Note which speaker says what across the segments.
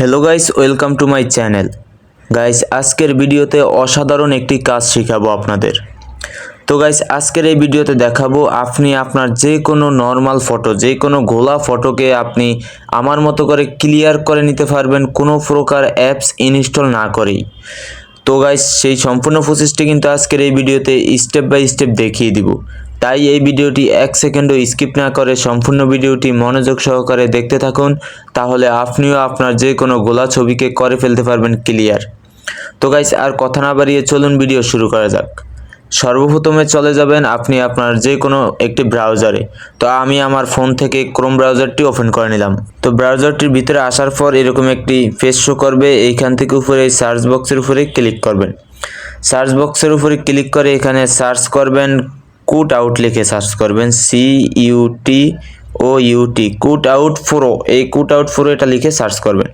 Speaker 1: Hello guys welcome to my channel guys আজকের ভিডিওতে অসাধারণ একটি কাজ শেখাবো আপনাদের। তো গাইস আজকের এই ভিডিওতে দেখাবো আপনি আপনার যে কোনো নর্মাল ফটো যে কোনো গোলা ফটোকে আপনি আমার মতো করে ক্লিয়ার করে নিতে পারবেন, কোনো প্রকার অ্যাপস ইনস্টল না করেই। তো গাইস সেই সম্পূর্ণ প্রসেসটি কিন্তু আজকের এই ভিডিওতে স্টেপ বাই স্টেপ দেখিয়ে দিব। তাই এই ভিডিওটি এক সেকেন্ডও স্কিপ না করে সম্পূর্ণ ভিডিওটি মনোযোগ সহকারে দেখতে থাকুন, তাহলে আপনিও আপনার যে কোনো গোলা ছবিকে করে ফেলতে পারবেন ক্লিয়ার। তো গাইস আর কথা না বাড়িয়ে চলুন ভিডিও শুরু করা যাক। সর্বপ্রথমে চলে যাবেন আপনি আপনার যে কোনো একটি ব্রাউজারে তো আমি আমার ফোন থেকে ক্রোম ব্রাউজারটি ওপেন করে নিলাম। তো ব্রাউজারটির ভিতরে আসার পর এরকম একটি পেজ শো করবে, এইখান থেকে উপরে সার্চ বক্সের উপরে ক্লিক করবেন। সার্চ বক্সের উপরে ক্লিক করে এখানে সার্চ করবেন কুট আউট লিখে সার্চ করবেন C U T O U T cut out pro এই কুট আউট প্রো এটা লিখে সার্চ করবেন।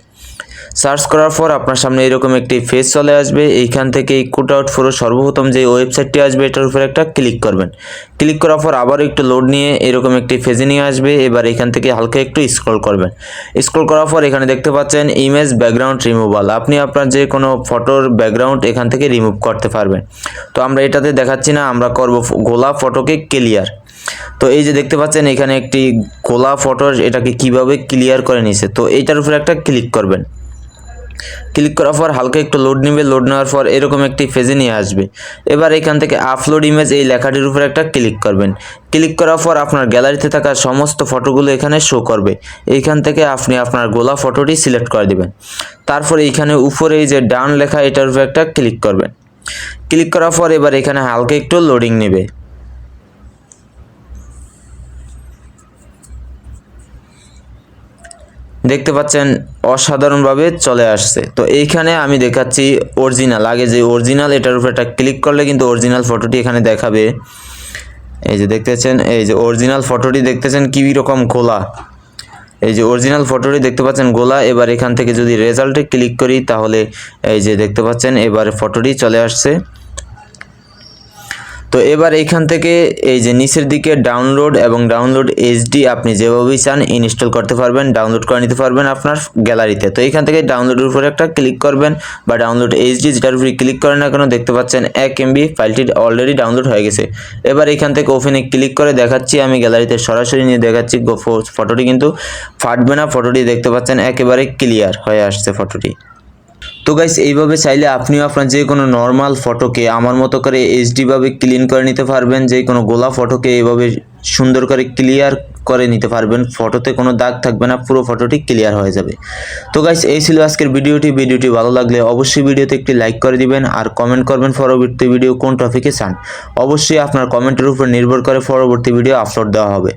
Speaker 1: সার্চ করার পর আপনার সামনে এরকম একটি ফেস চলে আসবে। এইখান থেকে কুট আউট প্রো সর্বপ্রথম যে ওয়েবসাইটটি আসবে, এটার উপরে একটা ক্লিক করবেন। ক্লিক করার পর আবার একটু লোড নিয়ে এরকম একটি ফেজে নিয়ে আসবে। এবার এখান থেকে হালকা একটু স্ক্রল করবেন। স্ক্রল করার পর এখানে দেখতে পাচ্ছেন ইমেজ ব্যাকগ্রাউন্ড রিমুভাল আপনি আপনার যে কোনো ফটোর ব্যাকগ্রাউন্ড এখান থেকে রিমুভ করতে পারবেন। তো আমরা এটাতে দেখাচ্ছি না, আমরা করব গোলা ফটোকে ক্লিয়ার তো এই যে দেখতে পাচ্ছেন এখানে একটি গোলা ফটো এটাকে কীভাবে ক্লিয়ার করে নিছে? তো এইটার উপরে একটা ক্লিক করবেন। ক্লিক করার পর হালকা একটু লোড নেবে লোড নেওয়ার পর এরকম একটি ফেজে নিয়ে আসবে। এবার এখান থেকে আপলোড ইমেজ এই লেখাটির উপরে একটা ক্লিক করবেন। ক্লিক করার পর আপনার গ্যালারিতে থাকা সমস্ত ফটোগুলো এখানে শো করবে। এইখান থেকে আপনি আপনার গোলা ফটোটি সিলেক্ট করে দিবেন। তারপর এইখানে উপরে এই যে ডান লেখা এটার উপরে একটা ক্লিক করবেন। ক্লিক করার পর এবার এখানে হালকা একটু লোডিং নেবে। দেখতে পাচ্ছেন অসাধারণভাবে চলে আসছে। তো এইখানে আমি দেখাচ্ছি অরিজিনাল আগে যে অরিজিনাল এটার উপরে একটা ক্লিক করলে কিন্তু অরিজিনাল ফটোটি এখানে দেখাবে। এই যে দেখতেছেন এই যে অরিজিনাল ফটোটি দেখতেছেন কী রকম গোলা। এই যে অরিজিনাল ফটোটি দেখতে পাচ্ছেন গোলা। এবার এখান থেকে যদি রেজাল্টে ক্লিক করি, তাহলে এই যে দেখতে পাচ্ছেন, এবার ফটোটি চলে আসছে। তো এবার এইখান থেকে এই যে নিচের দিকে ডাউনলোড এবং ডাউনলোড এইচডি আপনি যেভাবেই চান ইনস্টল করতে পারবেন ডাউনলোড করে নিতে পারবেন আপনার গ্যালারিতে তো এইখান থেকে ডাউনলোডের উপরে একটা ক্লিক করবেন বা ডাউনলোড এইচডি যেটার উপরে ক্লিক করেন না কেন দেখতে পাচ্ছেন এক এমবি ফাইলটি অলরেডি ডাউনলোড হয়ে গেছে। এবার এখান থেকে ওপেনে ক্লিক করে দেখাচ্ছি, আমি গ্যালারিতে সরাসরি নিয়ে দেখাচ্ছি ফটোটি কিন্তু ফাটবে না ফটোটি দেখতে পাচ্ছেন একেবারে ক্লিয়ার হয়ে আসছে ফটোটি তো গাইস এইভাবে চাইলে আপনিও আপনার যে কোনো নর্মাল ফটোকে আমার মতো করে এইচডিভাবে ক্লিন করে নিতে পারবেন যে কোনো গোলা ফটোকে এইভাবে সুন্দর করে ক্লিয়ার করে নিতে পারবেন। ফটোতে কোনো দাগ থাকবে না, পুরো ফটোটি ক্লিয়ার হয়ে যাবে। তো গাইস এই ছিল আজকের ভিডিওটি। ভিডিওটি ভালো লাগলে অবশ্যই ভিডিওতে একটি লাইক করে দিবেন আর কমেন্ট করবেন পরবর্তী ভিডিও কোন টপিকে চান। অবশ্যই আপনার কমেন্টের উপর নির্ভর করে পরবর্তী ভিডিও আপলোড দেওয়া হবে।